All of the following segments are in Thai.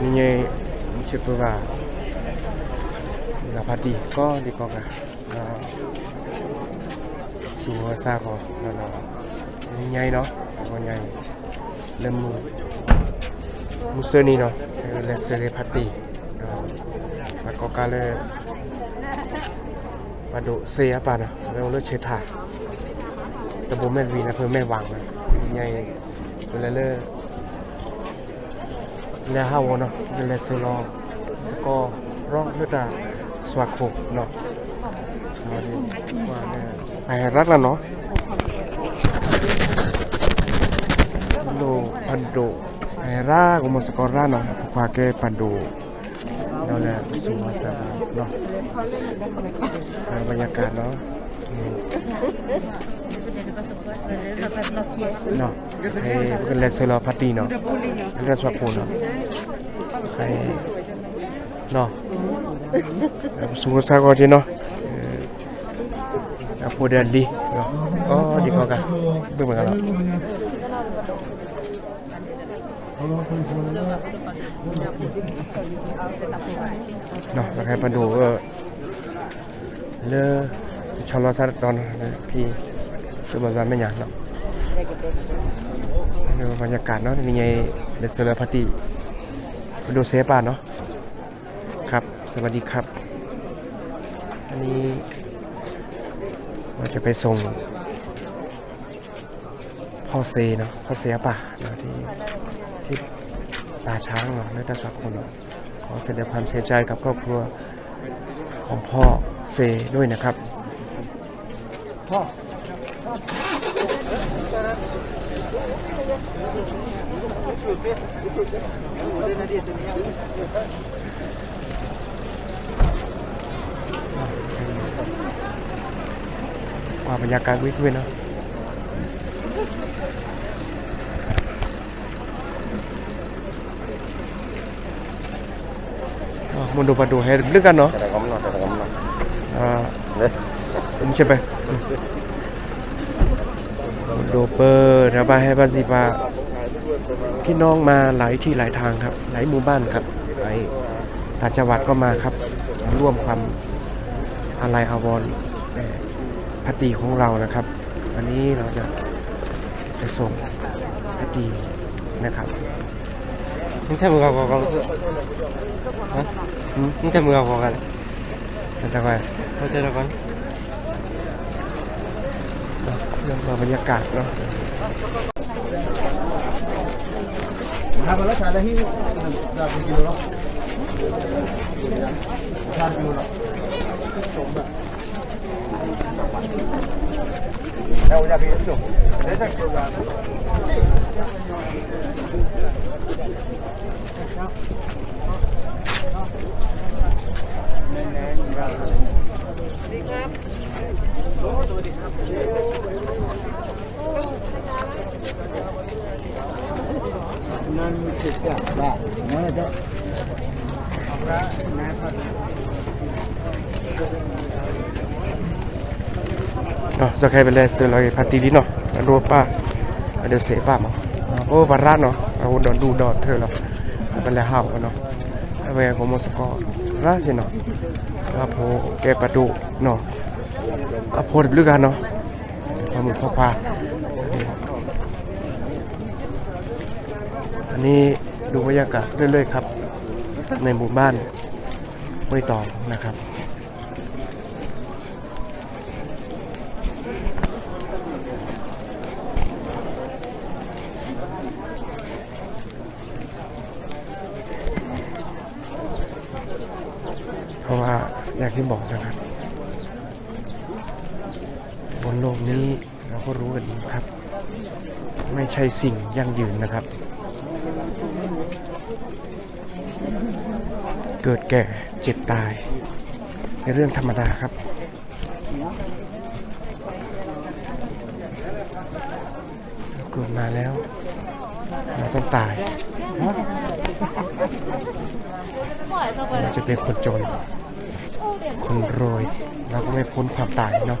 Minye Chipura La Pati có đi có cả nó Sùa xa có nó nó Nhây nó Có nhây Lâm mù Musoni nó Là Sere Pati Và có cả là Bà độ xe á bà nè Và nó chế thả ตะบนแม่วีนะ เพื่อแม่วังนะใหญ่เวลาเลอแล้วห้าวเนาะเลาซื้อรอสกอร์รอเลือดาสวักโคเนาะเอาดิว่าเนี่ยไปรัดแล้วเนาะโลพันโดไอร่ากุมสกอร์ร่าเนาะควาเกพันโดเราแหละสูมาสบายเนาะบรรยากาศเนาะ No, kay bukan les solo patino. Ada suapo no. Kay no. Sungguh sago je no. Apa dia li no. Oh, di kau kah? Bagaimana kalau? No, pakai pandu ke le ชาวลอสัตตอนพี่ คือมันไม่อยากเนาะดูบรรยากาศเนาะนี่ไงเลสเซอร์พาร์ตี้ดูเซฟป่ะเนาะครับ สวัสดีครับ อันนี้เราจะไปส่งพ่อเซเนาะพ่อเซป่ะเนาะที่ที่ตาช้างเนาะในตาสักคนเนาะขอแสดงความเสียใจกับครอบครัวของพ่อเซด้วยนะครับกว่อะมุนดูปดูให้ลึกกันเนาะ Ada kamu ada kamu. อ่า Deh. ผมใช่ไหมโดเปอร์ระบายให้บาซิบาพี่น้องมาหลายที่หลายทางครับ หลายหมู่บ้านครับหลายต่างจังหวัดก็มาครับมาร่วมความอาลัยอาวรณ์แด่พระตรีของเรานะครับวันนี้เราจะไปส่งพระตรีนะครับ Ini saya buka kok kalau. Hah? Hmm? Ini saya buka kok kan. นั่นแต่ว่า Kau tidak kan? เรื่อ งบรรยากาศเนาะ Habala chala hi da kilo lo. Char kilo lo. Ya udah gitu. Desa kilo lo. นั่นคือจับบ้ ติดกับานั่นจะเนาะจะใครเป็นเลสเลยพันตีลิเนาะรูป้าเดี๋ยวเสป้ามาโอ้บาราเนาะเอาดอนดูดอดเธอเนาะเป็นเลห้าวเนาะไปของมอสโกอราชเนาะครับโหแกประดูเนาะอภรลึกกันเนาะความมุ่งความ นี่ดูบรรยากาศเรื่อยๆครับ ในหมู่บ้านห้วยตองนะครับเพราะว่าอย่างที่บอกนะครับบนโลกนี้เราก็รู้กันครับ ไม่ใช่สิ่งยั่งยืนนะครับ เกิดแก่เจ็บตายเป็นเรื่องธรรมดาครับเราเกิดมาแล้ว เราต้องตาย เราจะเป็นคนจน คนรวย เราก็ไม่พ้นความตายเนาะ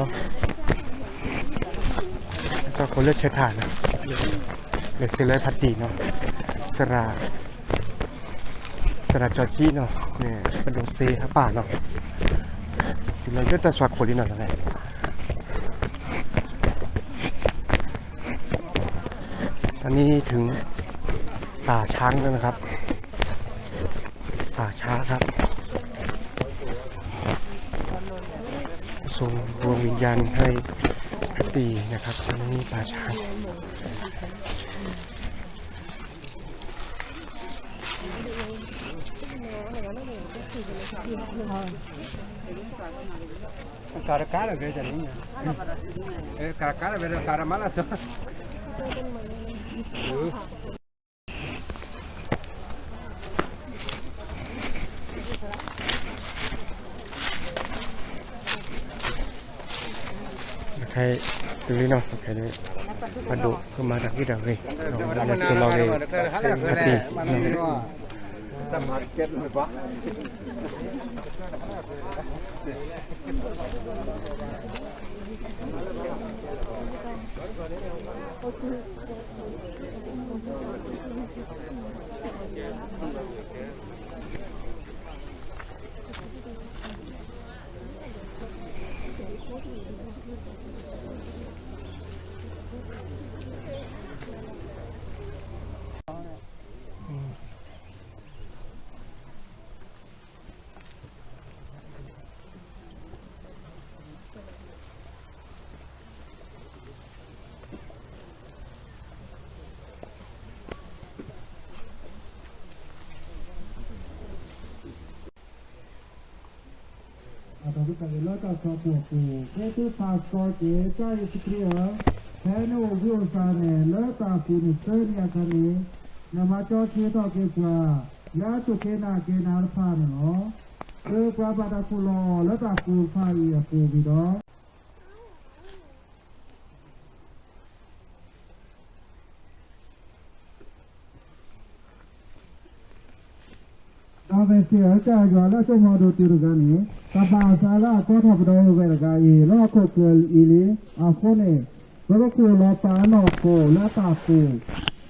าะสวัสดิ์คุลิเชถ่านนะเลเซเลยพัดดีเนาะสระสระจอจีเนาะเนี่ยเป็นดงเซฮะป่าเนาะตื่นเลยก็แต่สวัสดิ์คุลินาสักไงตอนนี้ถึงป่าช้างแล้วนะครับ ป่าช้าครับ ส่งดวงวิญญาณให้พระตรีนะครับอันนี้ป่าช้า cara cara veja linha é cara cara veja cara mala só ใครตื่นลินาใครเลยมาดูก็มาจา ให้ตรงนี้เนาะแค่นี้มาดูก็มาดักที่ดักเลยเราจะสลาเลยปกติเ Cadelota Sopoku, Ketu Paskoke, Tari Sikriya, Henu Ubiu Sane, Lota Puni Seria Kane, Namacho Keto Keswa, Yatu Kena Kena Alfano, Ke Prabata Kulo, Lota Kufai Akubido, ဒါပဲဆရာကြာကြွာလာတော့မှတို့တူရကနေ ဘဘကူလာပါနောကိုလာတာကို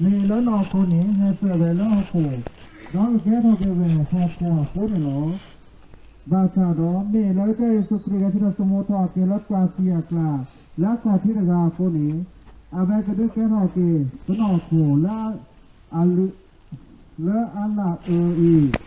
နေလောနောကိုနေဟဲ့ပြပဲလောကိုတော့ကဲတော့ကဲပဲဟောပေါ်ကိုနော်ဘာသာတော့မေလောကယေစုခရစ်ကစမောတော့ကေလောပါစီယကလာလာခေါ်တိရကကိုနေအဘကဒကဲတော့ကေဘနောကိုလာအလူလာအလာအေ ကဲထော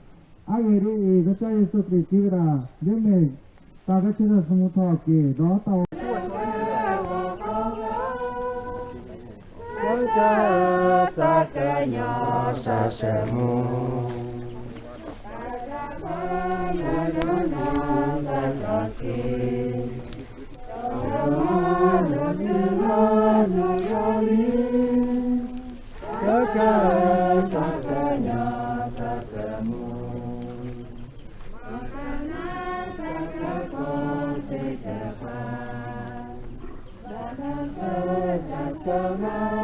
Hay no te sobre tierra, donde está la chica famosa que a luz. Tanta. the road.